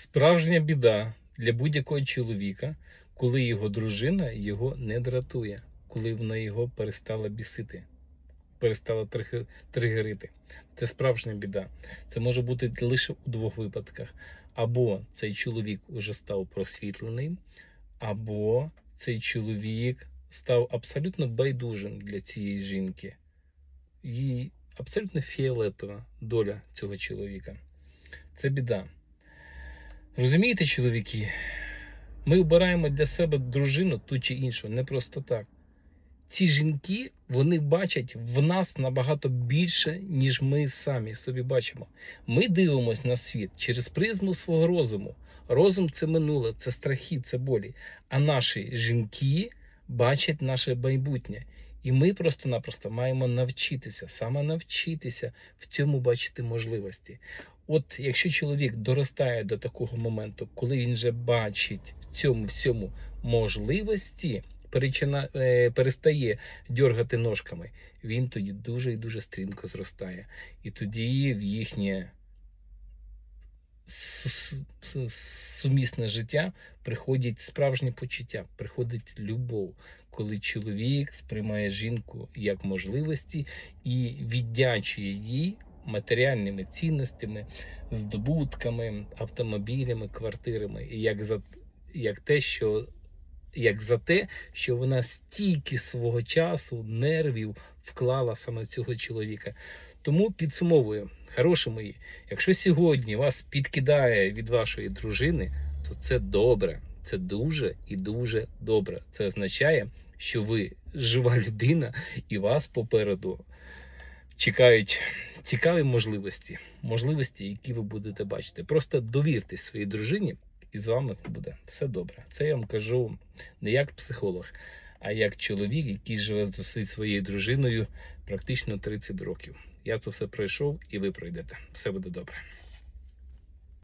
Справжня біда для будь-якого чоловіка, коли його дружина його не дратує, коли вона його перестала бісити, перестала тригерити. Це справжня біда. Це може бути лише у двох випадках. Або цей чоловік уже став просвітлений, або цей чоловік став абсолютно байдужим для цієї жінки. Їй абсолютно фіолетова доля цього чоловіка. Це біда. Розумієте, чоловіки, ми обираємо для себе дружину ту чи іншу, не просто так. Ці жінки вони бачать в нас набагато більше, ніж ми самі собі бачимо. Ми дивимося на світ через призму свого розуму. Розум це минуле, це страхи, це болі. А наші жінки бачать наше майбутнє. І ми просто-напросто маємо навчитися, саме навчитися в цьому бачити можливості. От якщо чоловік доростає до такого моменту, коли він вже бачить в цьому всьому можливості, перечина, е, перестає дьоргати ножками, він тоді дуже і дуже стрімко зростає. І тоді в їхнє сумісне життя приходять справжні почуття, приходить любов, коли чоловік сприймає жінку як можливості і віддячує їй матеріальними цінностями, здобутками, автомобілями, квартирами, як за як те, що як за те, що вона стільки свого часу, нервів вклала саме в цього чоловіка. Тому підсумовую, хороші мої, якщо сьогодні вас підкидає від вашої дружини, то це добре. Це дуже і дуже добре. Це означає, що ви жива людина і вас попереду чекають цікаві можливості, можливості, які ви будете бачити. Просто довіртесь своїй дружині, і з вами буде все добре. Це я вам кажу не як психолог, а як чоловік, який живе з своєю дружиною практично 30 років. Я це все пройшов, і ви пройдете. Все буде добре.